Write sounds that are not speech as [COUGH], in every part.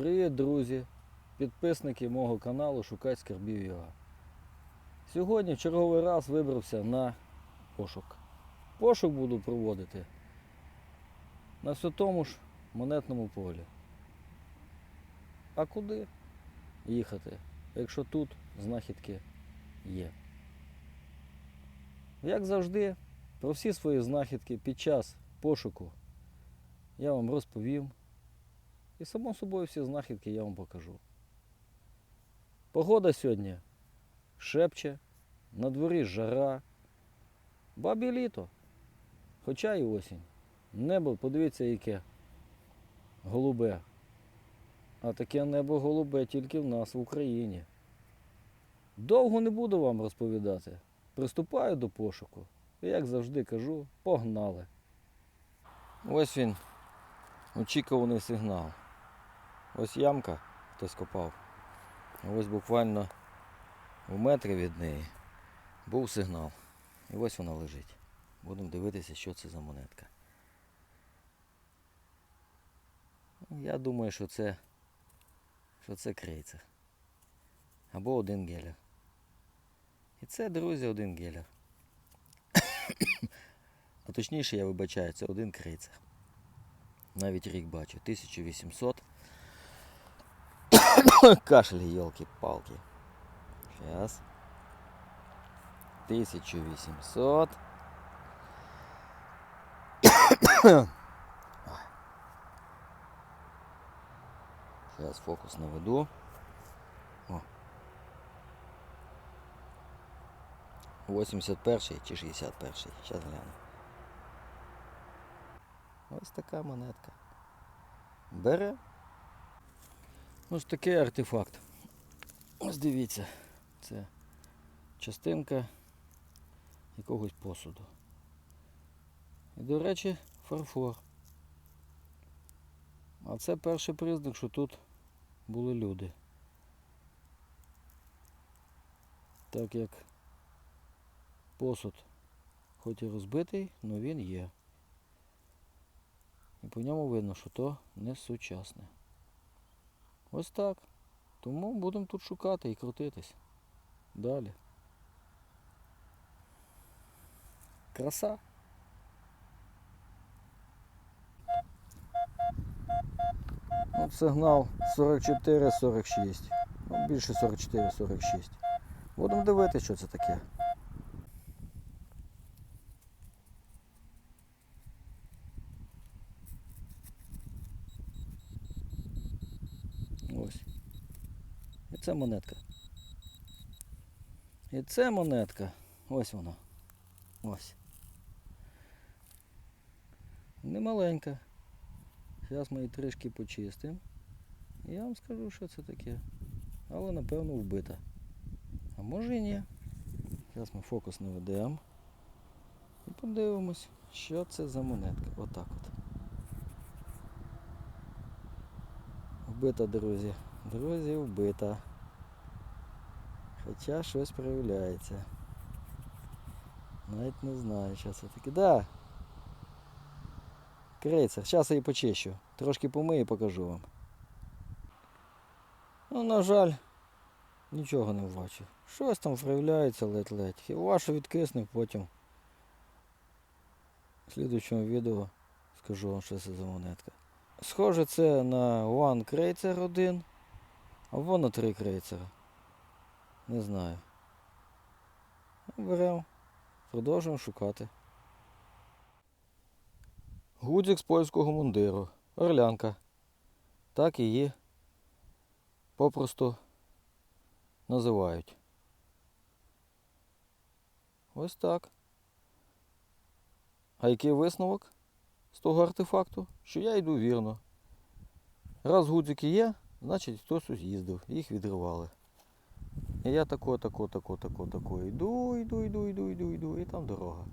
Привіт, друзі, підписники мого каналу Шукать скарбів ЮА. Сьогодні в черговий раз вибрався на пошук. Пошук буду проводити на все тому ж монетному полі. А куди їхати, якщо тут знахідки є? Як завжди, про всі свої знахідки під час пошуку я вам розповім. І само собою всі знахідки я вам покажу. Погода сьогодні шепче, на дворі жара, бабі літо, хоча і осінь. Небо, подивіться, яке голубе. А таке небо голубе тільки в нас в Україні. Довго не буду вам розповідати. Приступаю до пошуку. І, як завжди кажу, погнали. Ось він, очікуваний сигнал. Ось ямка хтось копав. Ось буквально в метрі від неї був сигнал. І ось вона лежить. Будемо дивитися, що це за монетка. Я думаю, що це, що це крейцер. Або один гелер. І це, друзі, один гелер. [COUGHS] а точніше, я вибачаю, це один крейцер. Навіть рік бачу. 1800. [LAUGHS] Кашель, елки-палки. Сейчас. 1800. Сейчас фокус наведу. О. 81 чи 61. Сейчас гляну. Ось така монетка. Бере. Ось такий артефакт. Ось дивіться, це частинка якогось посуду. І, до речі, фарфор. А це перший признак, що тут були люди. Так як посуд хоч і розбитий, але він є. І по ньому видно, що то не сучасне. Ось так. Тому будемо тут шукати і крутитись. Далі. Краса. От сигнал 44-46. Ну, більше 44-46. Будемо дивитися, що це таке. Ось. І це монетка. І це монетка. Ось вона. Ось. Немаленька. Зараз ми її трішки почистимо. Я вам скажу, що це таке. Але напевно вбита. А може і ні. Зараз ми фокус наведемо. І подивимось, що це за монетка. Отак от. Вбита, друзі. Друзі, вбита. Хоча щось проявляється. Навіть не знаю, що це таке. Да. Крейцер. Зараз я її почищу. Трошки помию і покажу вам. Ну, на жаль, нічого не бачу. Щось там проявляється ледь-ледь. Хіба що відкисне, потім в слідуючому відео скажу вам, що це за монетка. Схоже, це на One Крейцер 1 або на 3 крейцера. Не знаю. Беремо. Продовжуємо шукати. Гудзик з польського мундиру. Орлянка. Так її попросту називають. Ось так. А який висновок з того артефакту? Що я йду вірно. Раз гудзики є, значить хтось їздив, їх відривали. І я тако, тако, тако, тако, тако йду, йду, йду, йду, йду, йду, і там дорога.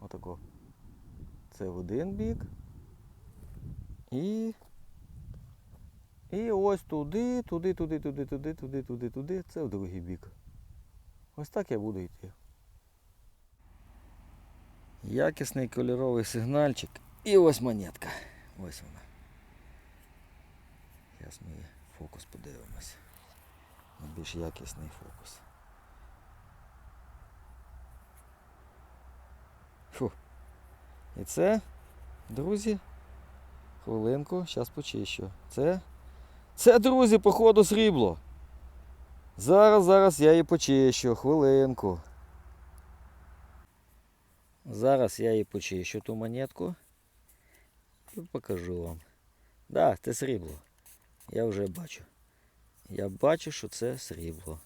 Отако. Це в один бік. І. І ось туди, туди, туди, туди, туди, туди, туди, туди. Це в другий бік. Ось так я буду йти. Якісний кольоровий сигнальчик. І ось монетка. Ось вона. Зараз ми фокус подивимось. Більш якісний фокус. Фу. І це, друзі, хвилинку, зараз почищу. Це, це, друзі, походу срібло. Зараз, зараз я її почищу, хвилинку. Зараз я її почищу ту монетку і покажу вам. Так, це срібло. Я вже бачу. Я бачу, що це срібло.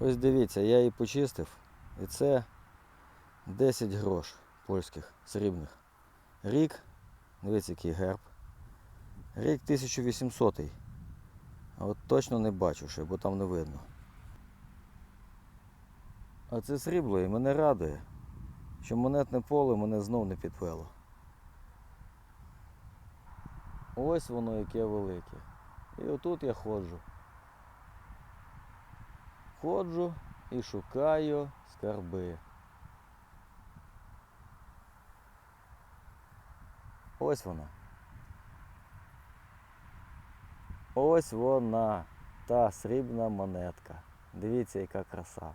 Ось дивіться, я її почистив. І це 10 грош польських срібних. Рік, дивіться, який герб. Рік 1800. А от точно не бачу ще, бо там не видно. А це срібло і мене радує, що монетне поле мене знов не підвело. Ось воно яке велике. І отут я ходжу. Ходжу і шукаю скарби. Ось вона. Ось вона, та срібна монетка. Дивіться, яка краса.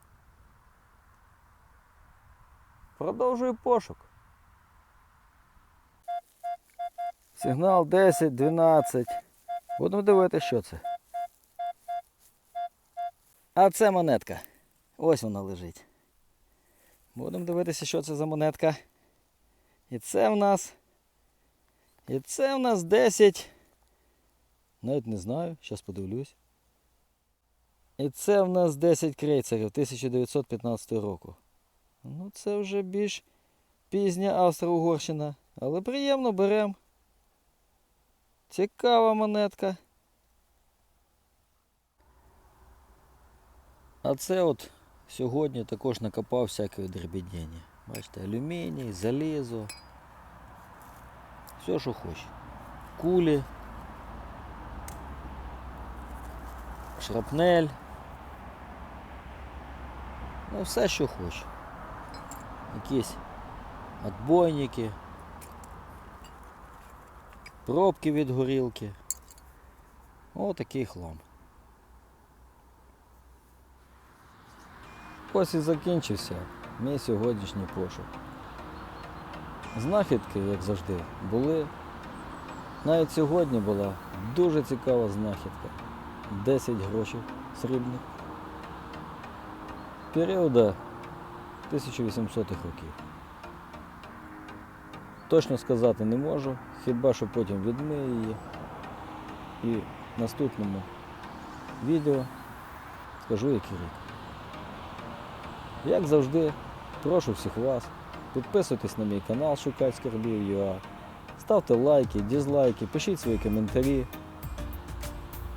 Продовжую пошук. Сигнал 10, 12. Будемо дивитися, що це. А це монетка. Ось вона лежить. Будемо дивитися, що це за монетка. І це в нас. І це в нас 10. Навіть не знаю, зараз подивлюсь. І це в нас 10 крейцерів 1915 року. Ну, це вже більш пізня Австро-Угорщина. Але приємно беремо. Цікава монетка. А це от сьогодні також накопав всякої дребідіння. Бачите, алюміній, залізо. Все, що хоче. Кулі. Шрапнель. Ну, все, що хоче. Якісь отбойники. Пробки від горілки. О, такий хлам. Ось і закінчився мій сьогоднішній пошук. Знахідки, як завжди, були. Навіть сьогодні була дуже цікава знахідка. 10 грошей срібних. Періода 1800-х років. Точно сказати не можу, хіба що потім відмию її. І в наступному відео скажу який рік. Як завжди, прошу всіх вас, підписуйтесь на мій канал Скарбів ставте лайки, дізлайки, пишіть свої коментарі.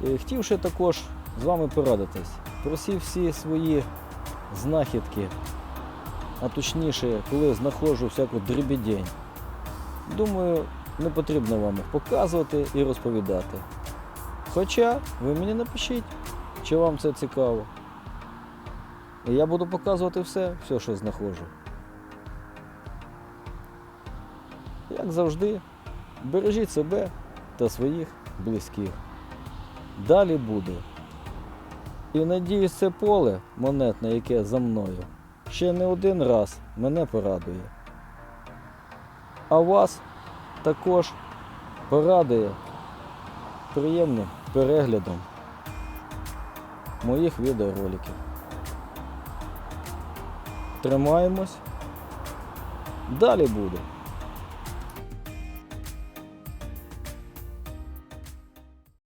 І ще також з вами порадитись про всі свої знахідки, а точніше, коли знаходжу всяку дрібідень. Думаю, не потрібно вам їх показувати і розповідати. Хоча ви мені напишіть, чи вам це цікаво. І я буду показувати все, все, що знаходжу. Як завжди, бережіть себе та своїх близьких. Далі буде. І надіюсь, це поле монетне, яке за мною, ще не один раз мене порадує. А вас також порадує приємним переглядом моїх відеороликів. Тримаємось. Далі буде.